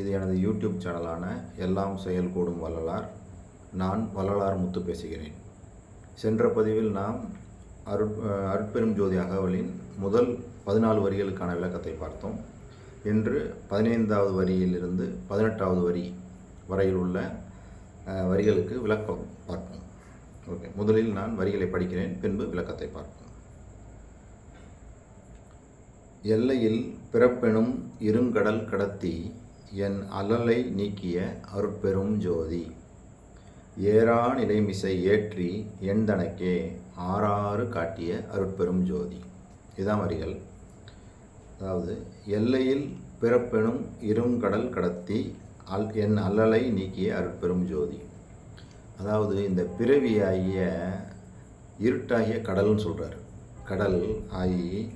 இது எனது யூடியூப் சேனலான எல்லாம் செயல் கூடும் வள்ளலார். நான் வள்ளலார் முத்து பேசுகிறேன். சென்ற பதிவில் நாம் அருட் அருட்பெரும் ஜோதி அகவலின் முதல் பதினாலு வரிகளுக்கான விளக்கத்தை பார்த்தோம். இன்று பதினைந்தாவது வரியிலிருந்து பதினெட்டாவது வரி வரையில் உள்ள வரிகளுக்கு விளக்கம் பார்ப்போம். ஓகே முதலில் நான் வரிகளை படிக்கிறேன் பின்பு விளக்கத்தை பார்ப்போம். எல்லையில் பிறப்பெனும் இருங்கடல் கடத்தி என் அலலை நீக்கிய அருட்பெரும் ஜோதி. ஏறா நிலைமிசை ஏற்றி எந்தனக்கே ஆறாறு காட்டிய அருட்பெரும் ஜோதி. இதான் வரிகள். அதாவது எல்லையில் பிறப்பெனும் இருங்கடல் கடத்தி அல் என் அல்லலை நீக்கிய அருட்பெரும் ஜோதி. அதாவது இந்த பிறவியாகிய இருட்டாகிய கடல்னு சொல்கிறார் கடல் ஆகி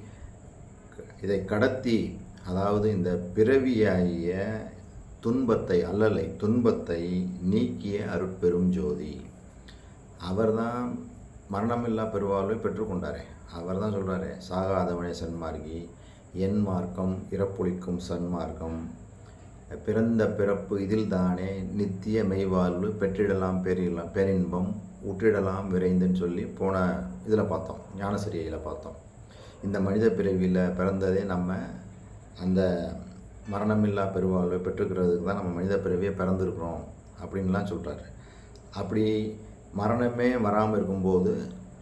இதை கடத்தி அதாவது இந்த பிறவியாகிய துன்பத்தை அல்லலை துன்பத்தை நீக்கிய அருட்பெரும் ஜோதி. அவர்தான் மரணமில்லா பெருவாழ்வை பெற்றுக்கொண்டாரே. அவர் தான் சொல்கிறாரு சாகாதவனே சன்மார்கி என் மார்க்கம் இறப்பொழிக்கும் சன்மார்க்கம். பிறந்த பிறப்பு இதில் தானே நித்திய மெய்வாழ்வு பெற்றிடலாம் பெரியலாம் பேரின்பம் உற்றிடலாம் விரைந்துன்னு சொல்லி போன இதில் பார்த்தோம் ஞானசிரியில் பார்த்தோம். இந்த மனித பிறவியில் பிறந்ததே நம்ம அந்த மரணமில்லா பெருவாழ்வை பெற்றுக்கிறதுக்கு தான் நம்ம மனித பிறவியை பிறந்திருக்கிறோம் அப்படின்லாம் சொல்கிறாரு அப்படி மரணமே வராமல் இருக்கும்போது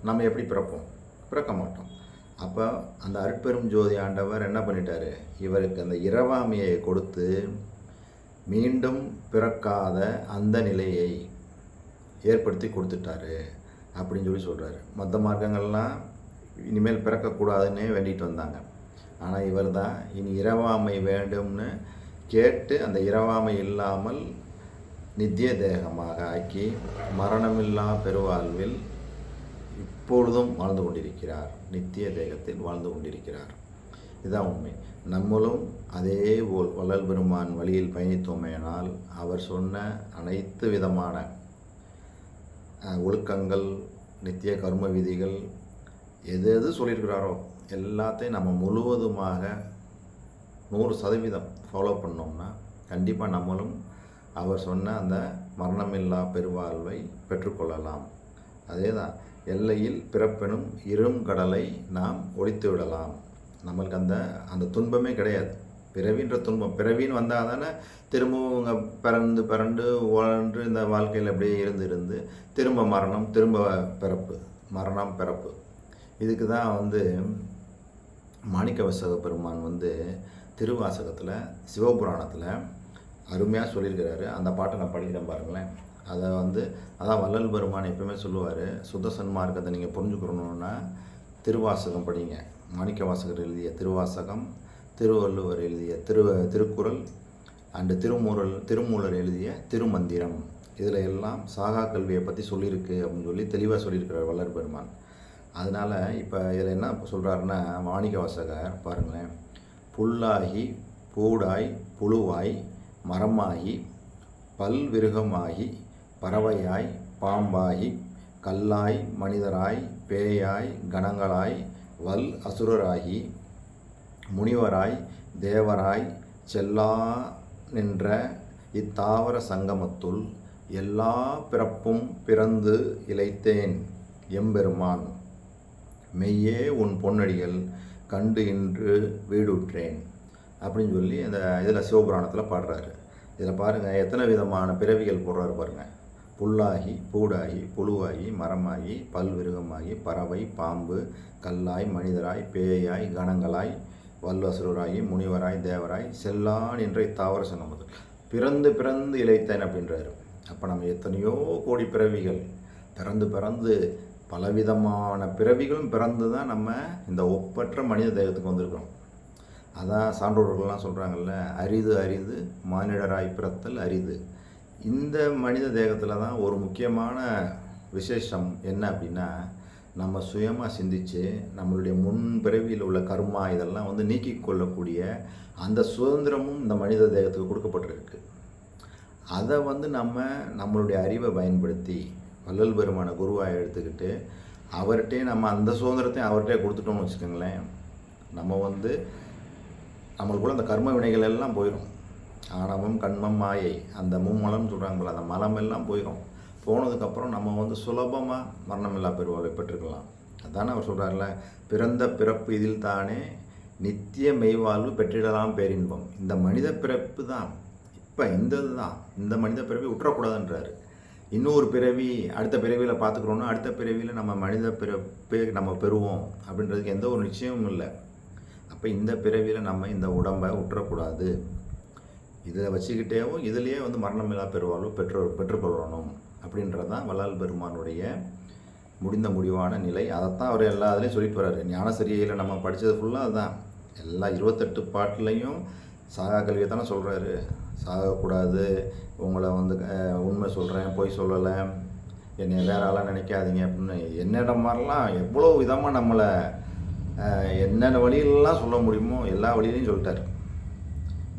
நம்ம எப்படி பிறப்போம்? பிறக்க மாட்டோம். அப்போ அந்த அருட்பெரும் ஜோதி ஆண்டவர் என்ன பண்ணிட்டார்? இவருக்கு அந்த இரவாமையை கொடுத்து மீண்டும் பிறக்காத அந்த நிலையை ஏற்படுத்தி கொடுத்துட்டாரு அப்படின்னு சொல்லி சொல்கிறாரு மற்ற மார்க்கங்கள்லாம் இனிமேல் பிறக்கக்கூடாதுன்னே வேண்டிகிட்டு வந்தாங்க. ஆனால் இவர் தான் இனி இரவாமை வேண்டும்னு கேட்டு அந்த இரவாமை இல்லாமல் நித்திய தேகமாக ஆக்கி மரணமில்லா பெருவாழ்வில் இப்பொழுதும் வாழ்ந்து கொண்டிருக்கிறார். நித்திய தேகத்தில் வாழ்ந்து கொண்டிருக்கிறார். இதுதான் உண்மை. நம்மளும் அதே போல் வள்ளல் பெருமான் வழியில் பயணித்தோமேனால் அவர் சொன்ன அனைத்து விதமான ஒழுக்கங்கள் நித்திய கர்ம விதிகள் எது எது சொல்லியிருக்கிறாரோ எல்லாத்தையும் நம்ம முழுவதுமாக நூறு சதவீதம் ஃபாலோ பண்ணோம்னா கண்டிப்பாக நம்மளும் அவர் சொன்ன அந்த மரணமில்லா பெருவாழ்வை பெற்றுக்கொள்ளலாம். அதே தான் எல்லையில் பிறப்பெனும் இரும் கடலை நாம் ஒழித்து விடலாம். நம்மளுக்கு அந்த அந்த துன்பமே கிடையாது. பிறவின்ற துன்பம் பிறவின்னு வந்தால் தானே திரும்பவும் இவங்க பிறந்து பிறண்டு உழன்று இந்த வாழ்க்கையில் அப்படியே இருந்து இருந்து திரும்ப மரணம் திரும்ப பிறப்பு மரணம் பிறப்பு. இதுக்கு தான் வந்து மாணிக்கவசக பெருமான் வந்து திருவாசகத்தில் சிவபுராணத்தில் அருமையாக சொல்லியிருக்கிறாரு. அந்த பாட்டை நான் படிக்கிறேன் பாருங்களேன். அதை வந்து அதான் வள்ளல் பெருமான் எப்பவுமே சொல்லுவார் சுத்த சன்மார்க்கத்தை நீங்கள் புரிஞ்சுக்கணுன்னா திருவாசகம் படிங்க. மாணிக்க வாசகர் எழுதிய திருவாசகம் திருவள்ளுவர் எழுதிய திரு திருக்குறள் அண்டு திருமூரல் திருமூலர் எழுதிய திருமந்திரம். இதில் எல்லாம் சாகா கல்வியை பற்றி சொல்லியிருக்கு அப்படின்னு சொல்லி தெளிவாக சொல்லியிருக்கிறார் வள்ளல் பெருமான். அதனால் இப்போ இதில் என்ன சொல்கிறாருன்னா வாணிக வாசகர் பாருங்களேன். புல்லாகி பூடாய் புழுவாய் மரமாகி பல்விருகமாகி பறவையாய் பாம்பாகி கல்லாய் மனிதராய் பேயாய் கணங்களாய் வல் அசுரராகி முனிவராய் தேவராய் செல்லா நின்ற இத்தாவர சங்கமத்துள் எல்லா பிறப்பும் பிறந்து இழைத்தேன் எம்பெருமான். மெய்யே உன் பொன்னடிகள் கண்டு இன்று வீடுற்றேன் அப்படின்னு சொல்லி அந்த இதில் சிவபுராணத்தில் பாடுறாரு. இதில் பாருங்கள் எத்தனை விதமான பிறவிகள் போடுறாரு பாருங்கள் புல்லாகி பூடாகி புழுவாகி மரமாகி பல்விருகமாகி பறவை பாம்பு கல்லாய் மனிதராய் பேயாய் கணங்களாய் வல்வசுரராகி முனிவராய் தேவராய் செல்லான் என்ற இத்தாவர சங்கமது பிறந்து பிறந்து இழைத்தேன் அப்படின்றாரு. அப்போ நம்ம எத்தனையோ கோடி பிறவிகள் பிறந்து பிறந்து பலவிதமான பிறவிகளும் பிறந்து தான் நம்ம இந்த ஒப்பற்ற மனித தேகத்துக்கு வந்திருக்கிறோம். அதான் சான்றோர்கள்லாம் சொல்கிறாங்கல்ல அரிது அரிது மானிடராய் பிறத்தல் அரிது. இந்த மனித தேகத்தில் தான் ஒரு முக்கியமான விசேஷம் என்ன அப்படின்னா நம்ம சுயமாக சிந்தித்து நம்மளுடைய முன் பிறவியில் உள்ள கர்மா இதெல்லாம் வந்து நீக்கி கொள்ளக்கூடிய அந்த சுதந்திரமும் இந்த மனித தேகத்துக்கு கொடுக்கப்பட்டிருக்கு. அதை வந்து நம்ம நம்மளுடைய அறிவை பயன்படுத்தி வள்ளல் பெருமான குருவாக எடுத்துக்கிட்டு அவர்கிட்டே நம்ம அந்த சுதந்திரத்தையும் அவர்கிட்டே கொடுத்துட்டோம்னு வச்சுக்கோங்களேன். நம்ம வந்து நம்மளுக்குள்ள அந்த கர்ம வினைகள் எல்லாம் போயிடும் ஆணவம் கண்மம் மாயை அந்த மும்மலம் சொல்கிறாங்களா அந்த மலம் எல்லாம் போயிடும் போனதுக்கப்புறம் நம்ம வந்து சுலபமாக மரணமில்லா பெருவாளை பெற்றுக்கலாம். அதானே அவர் சொல்கிறார்ல பிறந்த பிறப்பு இதில் தானே நித்திய மெய்வாழ்வு பெற்றிடலாம் பேரின்பம். இந்த மனித பிறப்பு தான். இப்போ இந்த இதுதான். இந்த மனித பிறப்பை விட்டுறக்கூடாதுன்றாரு இன்னொரு பிறவி அடுத்த பிறவியில் பார்த்துக்குறோன்னா அடுத்த பிறவியில் நம்ம மனித பிறப்பே நம்ம பெறுவோம் அப்படின்றதுக்கு எந்த ஒரு நிச்சயமும் இல்லை. அப்போ இந்த பிறவியில் நம்ம இந்த உடம்பை விட்டுறக்கூடாது இதை வச்சுக்கிட்டேவும் இதுலேயே வந்து மரணமில்லா பெறுவாலும் பெற்றோர் பெற்றுக்கொள்ளணும் அப்படின்றது தான் வள்ளல் பெருமானுடைய முடிந்த முடிவான நிலை. அதைத்தான் அவர் எல்லா இதுலேயும் சொல்லிட்டு வர்றாரு ஞானசரியில் நம்ம படித்தது ஃபுல்லாக அதுதான் எல்லா இருபத்தெட்டு பாட்டிலையும் சாகா கல்வியை தானே சொல்கிறாரு சாகக்கூடாது. உங்களை வந்து உண்மை சொல்கிறேன் பொய் சொல்லலை. என்னை வேற ஆளாக நினைக்காதீங்க அப்படின்னு என்னிடம் மாதிரிலாம் எவ்வளோ விதமாக நம்மளை என்னென்ன வழியிலலாம் சொல்ல முடியுமோ எல்லா வழியிலையும் சொல்லிட்டாரு.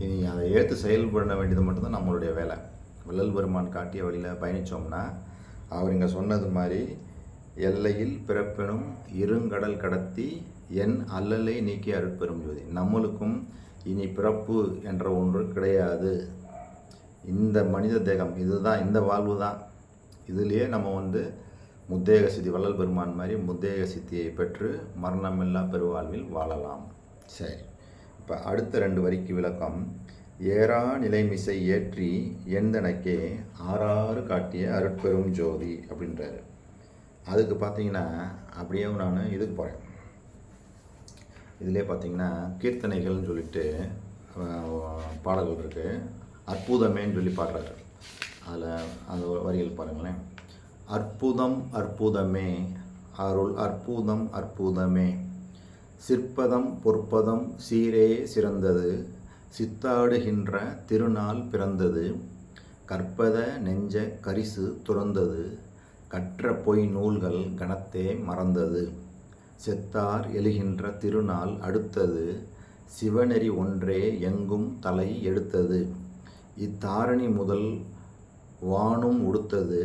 இனி அதை ஏற்று செயல்பட வேண்டியது மட்டும்தான் நம்மளுடைய வேலை. வள்ளல் பெருமான் காட்டிய வழியில் பயணித்தோம்னா அவர் இங்கே சொன்னது மாதிரி எல்லையில் பிறப்பினும் இருங்கடல் கடத்தி என் அல்லலை நீக்கி அருட்பெரும் ஜோதி. நம்மளுக்கும் இனி பிறப்பு என்ற ஒன்று கிடையாது. இந்த மனித தேகம் இதுதான் இந்த வாழ்வு தான் இதுலேயே நம்ம வந்து முத்தேக சித்தி வள்ளல் பெருமான் மாதிரி முத்தேக சித்தியை பெற்று மரணமில்லா பெருவாழ்வில் வாழலாம். சரி. இப்போ அடுத்த ரெண்டு வரிக்கு விளக்கம். ஏறா நிலைமிசை ஏற்றி எந்தனக்கே ஆறாறு காட்டிய அருட்பெரும் ஜோதி அப்படின்றாரு. அதுக்கு பார்த்தீங்கன்னா அப்படியே நான் இதுக்கு போகிறேன் இதிலே பார்த்திங்கன்னா கீர்த்தனைகள்னு சொல்லிட்டு பாடல்கள் இருக்குது அற்புதமேன்னு சொல்லி பாடுறாரு. அதில் அந்த வரிகள் பாருங்களேன். அற்புதம் அற்புதமே அருள் அற்புதம் அற்புதமே. சிற்பதம் பொற்பதம் சீரே சிறந்தது. சித்தாடுகின்ற திருநாள் பிறந்தது. கற்பத நெஞ்ச கரிசு துறந்தது. கற்ற பொய் நூல்கள் கணத்தே மறந்தது. செத்தார் எழுகின்ற திருநாள் அடுத்தது சிவநெறி ஒன்றே எங்கும் தலை எடுத்தது. இத்தாரணி முதல் வானும் உடுத்தது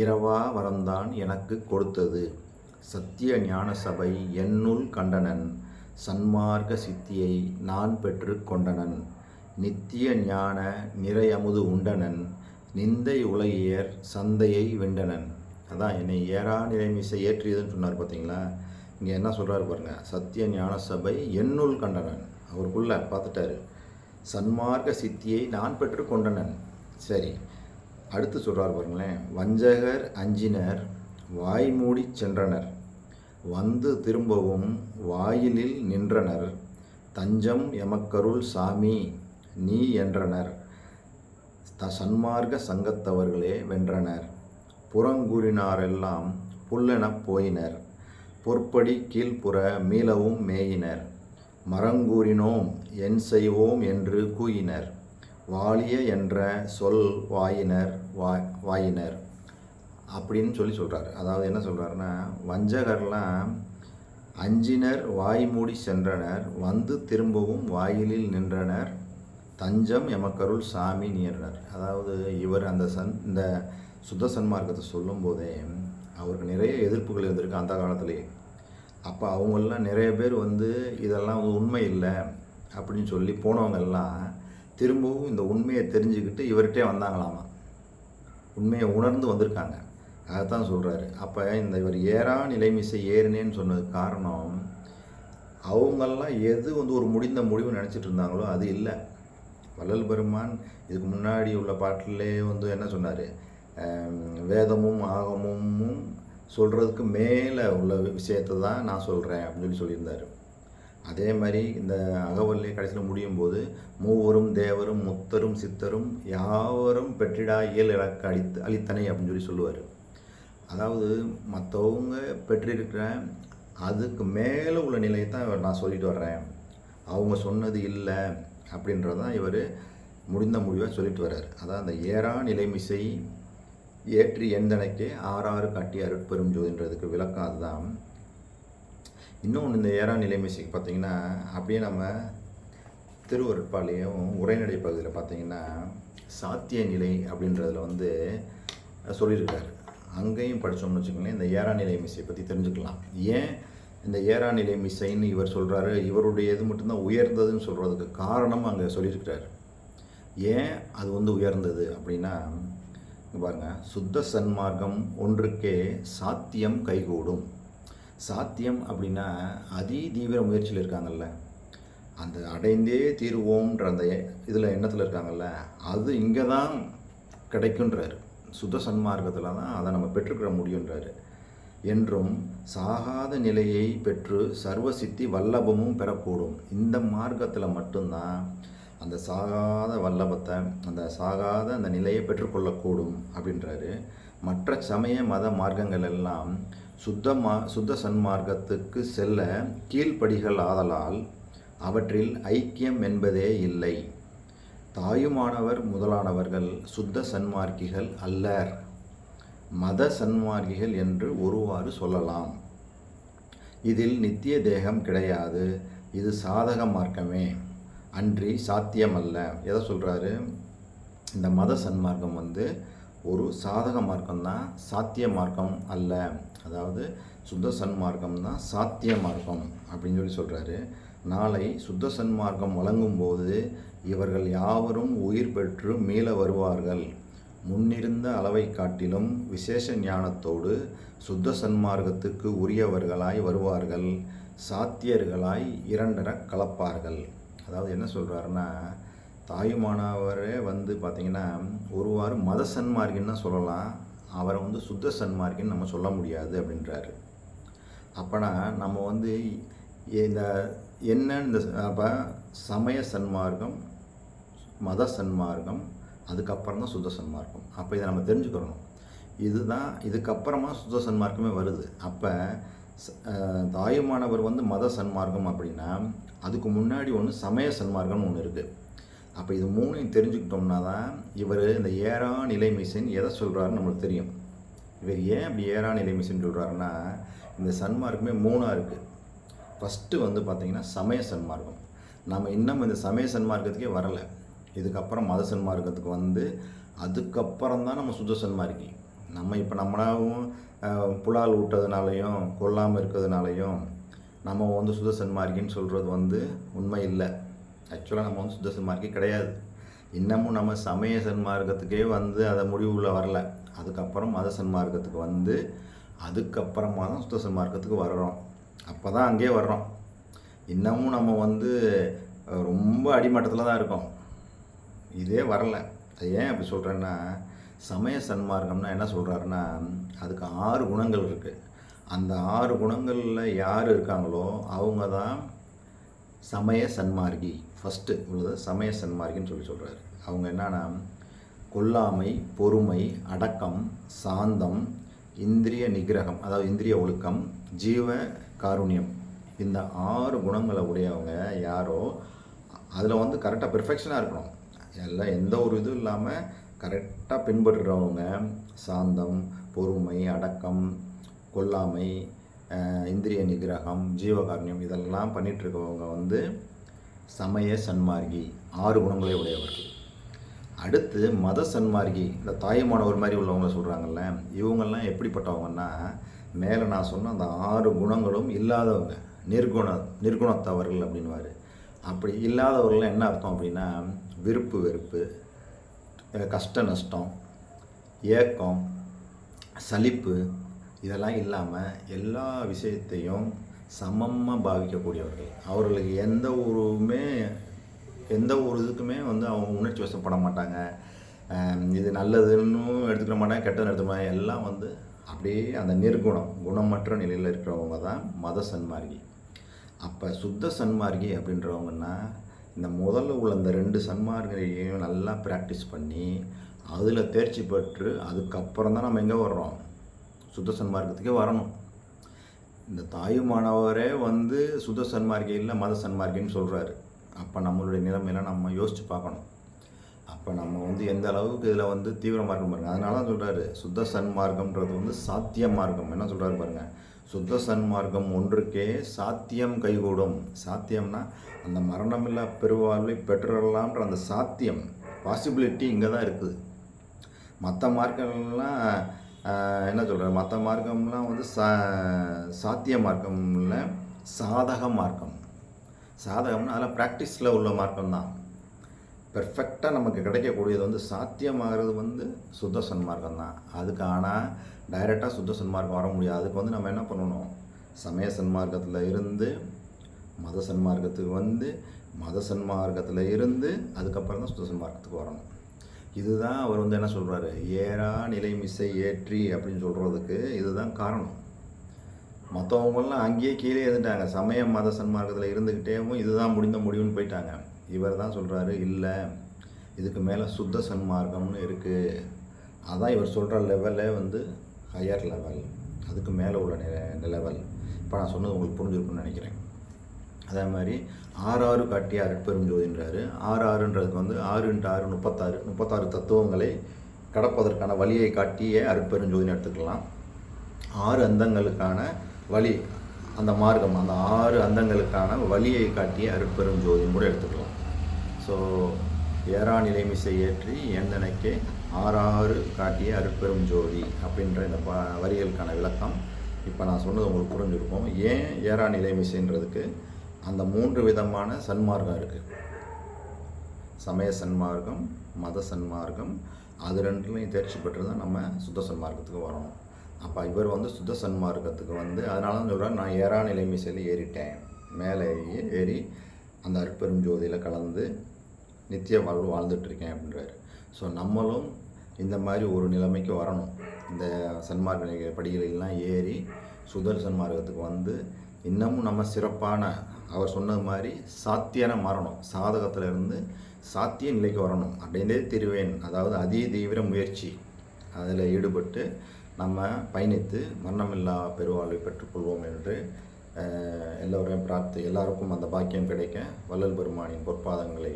இரவா வரந்தான் எனக்கு கொடுத்தது. சத்திய ஞான சபை என்னுள் கண்டனன் சன்மார்க்க சித்தியை நான் பெற்று கொண்டனன். நித்திய ஞான நிறையமுது உண்டனன் நிந்தை உலகியர் சந்தையை வெண்டனன் அதான் என்னை ஏறா நிறைமிசை ஏற்றியதுன்னு சொன்னார் பார்த்தீங்களா இங்கே என்ன சொல்கிறாரு பாருங்கள் சத்திய ஞான சபை என்னுள் கண்டனன். அவருக்குள்ள பார்த்துட்டாரு. சன்மார்க்க சித்தியை நான் பெற்று கொண்டனன். சரி அடுத்து சொல்கிறார் பாருங்களேன். வஞ்சகர் அஞ்சினர் வாய் மூடி சென்றனர். வந்து திரும்பவும் வாயிலில் நின்றனர். தஞ்சம் எமக்கருள் சாமி நீ என்றனர். த சன்மார்க்க சங்கத்தவர்களே வென்றனர். புறங்கூறினாரெல்லாம் புல்லெனப் போயினர். பொற்படி கீழ்ப்புற மீளவும் மேயினர். மரங்கூறினோம் என் செய்வோம் என்று கூயினர். வாலிய என்ற சொல் வாயினர் வா வாயினர். அப்படின்னு சொல்லி சொல்கிறாரு அதாவது என்ன சொல்கிறாருன்னா வஞ்சகர்லாம் அஞ்சினர் வாய் மூடி சென்றனர். வந்து திரும்பவும் வாயிலில் நின்றனர். தஞ்சம் எமக்கருள் சாமி நீர்னர் அதாவது இவர் அந்த சன் இந்த சுத்த சன்மார்க்கத்தை சொல்லும்போதே அவருக்கு நிறைய எதிர்ப்புகள் இருந்திருக்கு அந்த காலத்துலேயே அப்போ அவங்களாம் நிறைய பேர் வந்து இதெல்லாம் வந்து உண்மை இல்லை அப்படின்னு சொல்லி போனவங்கெல்லாம் திரும்பவும் இந்த உண்மையை தெரிஞ்சுக்கிட்டு இவர்கிட்டே வந்தாங்களாமா. உண்மையை உணர்ந்து வந்திருக்காங்க. அதைத்தான் சொல்கிறாரு அப்போ இந்த இவர் ஏறா நிலைமிசை ஏறினேன்னு சொன்னதுக்கு காரணம் அவங்கெல்லாம் எது வந்து ஒரு முடிந்த முடிவு நினச்சிட்டு இருந்தாங்களோ அது இல்லை. வள்ளல் பெருமான் இதுக்கு முன்னாடி உள்ள பாட்டிலே வந்து என்ன சொன்னார்? வேதமும் ஆகமும் சொல்கிறதுக்கு மேலே உள்ள விஷயத்தை தான் நான் சொல்கிறேன் அப்படின்னு சொல்லி சொல்லியிருந்தார். அதே மாதிரி இந்த அகவல்லே கடைசியில் முடியும் போது மூவரும் தேவரும் முத்தரும் சித்தரும் யாவரும் பெற்றிடா இயல் இலக்கு அளித்து அளித்தனை அப்படின்னு சொல்லி சொல்லுவார். அதாவது மற்றவங்க பெற்றிருக்கிற அதுக்கு மேலே உள்ள நிலையை தான் நான் சொல்லிட்டு வர்றேன். அவங்க சொன்னது இல்லை அப்படின்றதான் இவர் முடிந்த முடிவை சொல்லிட்டு வர்றார். அதான் அந்த ஏறா நிலைமிசை ஏற்றி எந்தனைக்கே ஆறாறு காட்டி அருட்பெரும் ஜோதின்றதுக்கு விளக்கம் அதுதான். இன்னொன்று இந்த ஏறா நிலைமிசைக்கு பார்த்தீங்கன்னா அப்படியே நம்ம திருவருட்பாலையும் உரைநடை பகுதியில் பார்த்தீங்கன்னா சாத்திய நிலை அப்படின்றதில் வந்து சொல்லியிருக்காரு. அங்கேயும் படித்தோம்னு வச்சுக்கோங்களேன் இந்த ஏறா நிலை மிசையை பற்றி தெரிஞ்சுக்கலாம். ஏன் இந்த ஏறா நிலை மிசைன்னு இவர் சொல்கிறாரு இவருடைய இது மட்டும்தான் உயர்ந்ததுன்னு சொல்கிறதுக்கு காரணம் அங்கே சொல்லியிருக்கிறாரு. ஏன் அது வந்து உயர்ந்தது அப்படின்னா பாருங்கள் பாருங்க. சுத்த சன்மார்க்கம் ஒன்றுக்கே சாத்தியம் கைகூடும். சாத்தியம் அப்படின்னா அதி தீவிர முயற்சியில் இருக்காங்கல்ல. அந்த அடைந்தே தீருவோம்ன்ற அந்த இதில் எண்ணத்தில் இருக்காங்கல்ல அது இங்கே தான் கிடைக்குன்றாரு. சுத்த சன்மார்க்கத்தில் தான் அதை நம்ம பெற்றுக்கிற முடியுன்றாரு. என்றும் சாகாத நிலையை பெற்று சர்வசித்தி வல்லபமும் பெறக்கூடும். இந்த மார்க்கத்தில் மட்டும்தான் அந்த சாகாத வல்லபத்தை அந்த சாகாத அந்த நிலையை பெற்றுக்கொள்ளக்கூடும் அப்படின்றாரு. மற்ற சமய மத மார்க்கங்கள் எல்லாம் சுத்த மா சுத்த சன்மார்க்கத்துக்கு செல்ல கீழ்ப்படிகள் ஆதலால் அவற்றில் ஐக்கியம் என்பதே இல்லை. தாயுமானவர் முதலானவர்கள் சுத்த சன்மார்க்கிகள் அல்லர். மத சன்மார்க்கிகள் என்று ஒருவாறு சொல்லலாம். இதில் நித்திய தேகம் கிடையாது. இது சாதக மார்க்கமே அன்றி சாத்தியமல்ல. எதை சொல்கிறாரு இந்த மத சன்மார்க்கம் வந்து ஒரு சாதக மார்க்கம் தான் சாத்திய மார்க்கம் அல்ல. அதாவது சுத்த சன்மார்க்கம் தான் சாத்திய மார்க்கம் அப்படின்னு சொல்லி சொல்கிறாரு நாளை சுத்த சன்மார்க்கம் வழங்கும்போது இவர்கள் யாவரும் உயிர் பெற்று மீள வருவார்கள். முன்னிருந்த அளவை காட்டிலும் விசேஷ ஞானத்தோடு சுத்த சன்மார்க்கத்துக்கு உரியவர்களாய் வருவார்கள். சாத்தியர்களாய் இரண்டர கலப்பார்கள். அதாவது என்ன சொல்கிறாருன்னா தாயுமானவரே வந்து பார்த்திங்கன்னா ஒருவாறு மத சன்மார்க்கின்னு தான் சொல்லலாம். அவரை வந்து சுத்த சன்மார்க்கின்னு நம்ம சொல்ல முடியாது அப்படின்றாரு. அப்போனா நம்ம வந்து இந்த என்னன்னு இந்த அப்போ சமய சன்மார்க்கம் மத சன்மார்க்கம் அதுக்கப்புறம் தான் சுத்த சன்மார்க்கம். அப்போ இதை நம்ம தெரிஞ்சுக்கிறணும் இதுதான் இதுக்கப்புறமா சுத்த சன்மார்க்கமே வருது. அப்போ தாயுமானவர் வந்து மத சன்மார்க்கம் அப்படின்னா அதுக்கு முன்னாடி ஒன்று சமய சன்மார்க்கம்னு ஒன்று இருக்குது அப்போ இது மூணையும் தெரிஞ்சுக்கிட்டோம்னா தான் இவர் இந்த ஏறா நிலை மிஷின் எதை சொல்கிறாருன்னு நம்மளுக்கு தெரியும். இவர் ஏன் அப்படி ஏறா நிலை மிஷின் சொல்கிறாருன்னா இந்த சன்மார்க்கமே மூணாக இருக்குது ஃபஸ்ட்டு வந்து பார்த்திங்கன்னா சமய சன்மார்க்கம். நம்ம இன்னும் இந்த சமய சன்மார்க்கத்துக்கே வரலை. இதுக்கப்புறம் மத சன்மார்க்கத்துக்கு வந்து அதுக்கப்புறம் தான் நம்ம சுத்த சன்மார்க்கி. நம்ம இப்போ நம்மளாகவும் புலால் விட்டதுனாலையும் கொல்லாமல் இருக்கிறதுனாலையும் நம்ம வந்து சுத்த சன்மார்க்கின்னு சொல்கிறது வந்து உண்மை இல்லை. ஆக்சுவலாக நம்ம வந்து சுத்த சன்மார்க்கி கிடையாது. இன்னமும் நம்ம சமய சன்மார்க்கத்துக்கே வந்து அதை முடிவுள்ள வரல. அதுக்கப்புறம் மத சன்மார்க்கத்துக்கு வந்து அதுக்கப்புறமா தான் சுத்த சன்மார்க்கத்துக்கு வர்றோம். அப்போ தான் அங்கேயே வர்றோம். இன்னமும் நம்ம வந்து ரொம்ப அடிமட்டத்தில் தான் இருக்கோம். இதே வரல. அது ஏன் அப்படி சொல்கிறேன்னா சமய சன்மார்க்கம்னா என்ன சொல்கிறாருன்னா அதுக்கு ஆறு குணங்கள் இருக்குது அந்த ஆறு குணங்களில் யார் இருக்காங்களோ அவங்க தான் சமய சன்மார்க்கி ஃபஸ்ட்டு உள்ளது சமய சன்மார்க்கின்னு சொல்லி சொல்கிறாரு அவங்க என்னன்னா கொல்லாமை பொறுமை அடக்கம் சாந்தம் இந்திரிய நிகிரகம் அதாவது இந்திரிய ஒழுக்கம் ஜீவ காருண்யம். இந்த ஆறு குணங்களை உடையவங்க யாரோ அதில் வந்து கரெக்டாக பெர்ஃபெக்ஷனாக இருக்கணும். எல்லாம் எந்த ஒரு இதுவும் இல்லாமல் கரெக்டாக பின்பற்றுறவங்க சாந்தம் பொறுமை அடக்கம் கொல்லாமை இந்திரிய நிகிரகம் ஜீவகாரண்யம் இதெல்லாம் பண்ணிகிட்ருக்கவங்க வந்து சமய சன்மார்கி ஆறு குணங்களை உடையவர்கள். அடுத்து மத சன்மார்கி இந்த தாயுமானவர் மாதிரி உள்ளவங்க சொல்கிறாங்கல்ல இவங்கெல்லாம் எப்படிப்பட்டவங்கன்னா மேலே நான் சொன்ன அந்த ஆறு குணங்களும் இல்லாதவங்க நிர்குண நிர்குணத்தவர்கள் அப்படின்வார் அப்படி இல்லாதவர்கள் என்ன அர்த்தம் அப்படின்னா விருப்பு வெறுப்பு கஷ்ட நஷ்டம் ஏக்கம் சலிப்பு இதெல்லாம் இல்லாமல் எல்லா விஷயத்தையும் சமமாக பாவிக்கக்கூடியவர்கள். அவர்களுக்கு எந்த ஒருமே எந்த ஒரு இதுக்குமே வந்து அவங்க உணர்ச்சி வசப்பட மாட்டாங்க. இது நல்லதுன்னு எடுத்துக்க மாட்டாங்க கெட்டதுன்னு எடுத்துக்க மாட்டாங்க. எல்லாம் வந்து அப்படியே அந்த நிர்குணம் குணமற்ற நிலையில் இருக்கிறவங்க தான் மத சன்மார்கி. அப்போ சுத்த சன்மார்கி அப்படின்றவங்கன்னா இந்த முதல்ல உள்ள இந்த ரெண்டு சன்மார்களையும் நல்லா ப்ராக்டிஸ் பண்ணி அதில் தேர்ச்சி பெற்று அதுக்கப்புறம் தான் நம்ம எங்கே வர்றோம்? சுத்த சன்மார்க்கத்துக்கே வரணும். இந்த தாயுமானவரே வந்து சுத சன்மார்க்கை இல்லை மத சன்மார்க்கைன்னு சொல்கிறாரு அப்போ நம்மளுடைய நிலைமையெல்லாம் நம்ம யோசித்து பார்க்கணும். அப்போ நம்ம வந்து எந்த அளவுக்கு இதில் வந்து தீவிரமாக இருக்கும் பாருங்க. அதனால தான் சொல்கிறாரு சுத்த சன்மார்க்கம்ன்றது வந்து சாத்திய மார்க்கம் என்ன சொல்கிறாரு பாருங்க? சுத்த சன்மார்க்கம் ஒன்றுக்கே சாத்தியம் கைகூடும். சாத்தியம்னா அந்த மரணமில்லா பெருவாழ்வை பெற்றுடலாம்ன்ற அந்த சாத்தியம் பாசிபிலிட்டி இங்கே தான் இருக்குது. மற்ற மார்க்கம்லாம் என்ன சொல்கிறது மற்ற மார்க்கம்லாம் வந்து சா சாத்திய மார்க்கம் இல்லை சாதக மார்க்கம். சாதகம்னா அதெல்லாம் ப்ராக்டிஸில் உள்ள மார்க்கம் தான் பெர்ஃபெக்டாக நமக்கு கிடைக்கக்கூடியது வந்து சாத்தியமாகிறது வந்து சுத்த சன்மார்க்கம் தான் அதுக்கு ஆனால் டைரெக்டாக சுத்த சன்மார்க்கம் வர முடியாது. அதுக்கு வந்து நம்ம என்ன பண்ணணும்? சமய சன்மார்க்கத்தில் இருந்து மத சன்மார்க்கத்துக்கு வந்து மத சன்மார்க்கத்தில் இருந்து அதுக்கப்புறம் தான் சுத்த சன்மார்க்கத்துக்கு வரணும். இதுதான் அவர் வந்து என்ன சொல்கிறாரு ஏறா நிலை மிஸ்ஸை ஏற்றி அப்படின்னு சொல்கிறதுக்கு இதுதான் காரணம். மற்றவங்களாம் அங்கேயே கீழே இருந்துட்டாங்க. சமய மத சன்மார்க்கத்தில் இருந்துக்கிட்டேவும் இதுதான் முடிந்த முடிவுன்னு போயிட்டாங்க. இவர் தான் சொல்கிறாரு இல்லை இதுக்கு மேலே சுத்த சன்மார்க்கம்னு இருக்குது அதான் இவர் சொல்கிற லெவலே வந்து ஹையர் லெவல் அதுக்கு மேலே உள்ள நெ லெவல் இப்போ நான் சொன்னது உங்களுக்கு புரிஞ்சிருக்குன்னு நினைக்கிறேன். அதே மாதிரி ஆறு ஆறு காட்டிய அருட்பெரும் ஜோதின்றாரு ஆறு ஆறுன்றதுக்கு வந்து ஆறு இன்ட்டு ஆறு முப்பத்தாறு. முப்பத்தாறு தத்துவங்களை கடப்பதற்கான வழியை காட்டியே அருட்பெருஞ்சோதின்னு எடுத்துக்கலாம். ஆறு அந்தங்களுக்கான வழி அந்த மார்க்கம் அந்த ஆறு அந்தங்களுக்கான வழியை காட்டிய அருட்பெருஞ்சோதின்னு கூட எடுத்துக்கலாம். ஸோ ஏறா நிலைமிசை ஏற்றி எந்தனைக்கே ஆறாறு காட்டிய அருட்பெரும் ஜோதி அப்படின்ற இந்த ப வரிகளுக்கான விளக்கம் இப்போ நான் சொன்னது உங்களுக்கு புரிஞ்சிருக்கும். ஏன் ஏறா நிலைமிசைன்றதுக்கு அந்த மூன்று விதமான சன்மார்க்கம் இருக்குது சமய சன்மார்க்கம் மத சன்மார்க்கம் அது ரெண்டுலையும் தேர்ச்சி பெற்று தான் நம்ம சுத்த சன்மார்க்கத்துக்கு வரணும். அப்போ இவர் வந்து சுத்த சன்மார்க்கத்துக்கு வந்து அதனால தான் சொல்கிறார் நான் ஏறா நிலைமிசையில் ஏறிட்டேன். மேலே ஏறி ஏறி அந்த அருட்பெரும் ஜோதியில் கலந்து நித்திய வாழ்வு வாழ்ந்துட்டுருக்கேன் அப்படின்றாரு. ஸோ நம்மளும் இந்த மாதிரி ஒரு நிலைமைக்கு வரணும். இந்த சன்மார்க்க படிகளெல்லாம் ஏறி சுதர் சன்மார்க்கத்துக்கு வந்து இன்னமும் நம்ம சிறப்பான அவர் சொன்னது மாதிரி சாத்தியன மாறணும். சாதகத்திலிருந்து சாத்திய நிலைக்கு வரணும். அப்படின்னே தெரிவேன் அதாவது அதி தீவிர முயற்சி. அதில் ஈடுபட்டு நம்ம பயணித்து மரணமில்லா பெருவாழ்வை பெற்றுக்கொள்வோம் என்று எல்லோரையும் பிரார்த்தி எல்லாருக்கும் அந்த பாக்கியம் கிடைக்க வள்ளல் பெருமானின் பொற்பாதங்களை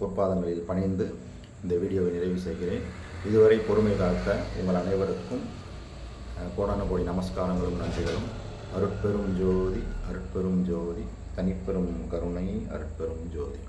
பொற்பாதங்களில் பணிந்து இந்த வீடியோவை நிறைவு செய்கிறேன். இதுவரை பொறுமை காத்த உங்கள் அனைவருக்கும் அஹ், கோடான கோடி நமஸ்காரங்களும் நன்றிகளும். அருட்பெரும் ஜோதி அருட்பெரும் ஜோதி தனிப்பெரும் கருணை அருட்பெரும் ஜோதி.